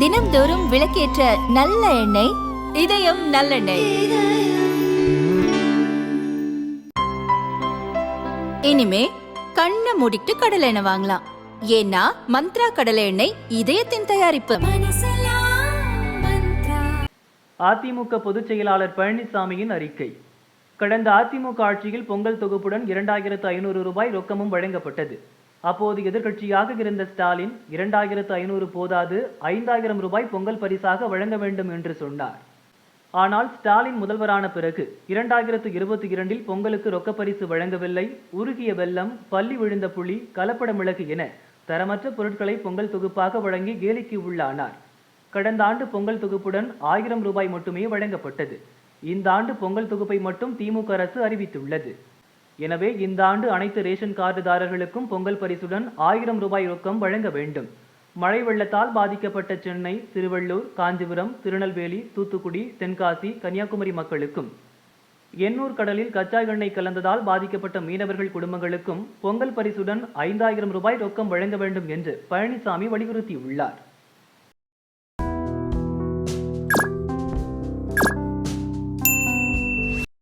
தினம்தோறும் விளக்கேற்ற நல்ல எண்ணெய் இதயம் நல்லெண்ணெய். இனிமே கண்ணை மூடிட்டு கடலை எண்ணெய் வாங்கலாம். ஏன்னா மந்த்ரா கடலை எண்ணெய் இதயத்தின் தயாரிப்பு. அதிமுக பொதுச் செயலாளர் பழனிசாமியின் அறிக்கை. கடந்த அதிமுக ஆட்சியில் பொங்கல் தொகுப்புடன் இரண்டாயிரத்து ஐநூறு ரூபாய் ரொக்கமும் வழங்கப்பட்டது. அப்போது எதிர்கட்சியாக இருந்த ஸ்டாலின் இரண்டாயிரத்து ஐநூறு போதாது ஐந்தாயிரம் ரூபாய் பொங்கல் பரிசாக வழங்க வேண்டும் என்று சொன்னார். ஆனால் ஸ்டாலின் முதல்வரான பிறகு இரண்டாயிரத்து இருபத்தி இரண்டில் பொங்கலுக்கு ரொக்கப்பரிசு வழங்கவில்லை. உருகிய வெள்ளம் பள்ளி விழுந்த புலி கலப்பட மிளகு என தரமற்ற பொருட்களை பொங்கல் தொகுப்பாக வழங்கி கேலிக்கு உள்ளானார். கடந்த ஆண்டு பொங்கல் தொகுப்புடன் ஆயிரம் ரூபாய் மட்டுமே வழங்கப்பட்டது. இந்த ஆண்டு பொங்கல் தொகுப்பை மட்டும் திமுக அரசு அறிவித்துள்ளது. எனவே இந்த ஆண்டு அனைத்து ரேஷன் கார்டுதாரர்களுக்கும் பொங்கல் பரிசுடன் ஆயிரம் ரூபாய் ரொக்கம் வழங்க வேண்டும். மழை வெள்ளத்தால் பாதிக்கப்பட்ட சென்னை திருவள்ளூர் காஞ்சிபுரம் திருநெல்வேலி தூத்துக்குடி தென்காசி கன்னியாகுமரி மக்களுக்கும். எண்ணூர் கடலில் கச்சா எண்ணெய் கலந்ததால் பாதிக்கப்பட்ட மீனவர்கள் குடும்பங்களுக்கும் பொங்கல் பரிசுடன் ஐந்தாயிரம் ரூபாய் ரொக்கம் வழங்க வேண்டும் என்று பழனிசாமி வலியுறுத்தியுள்ளார்.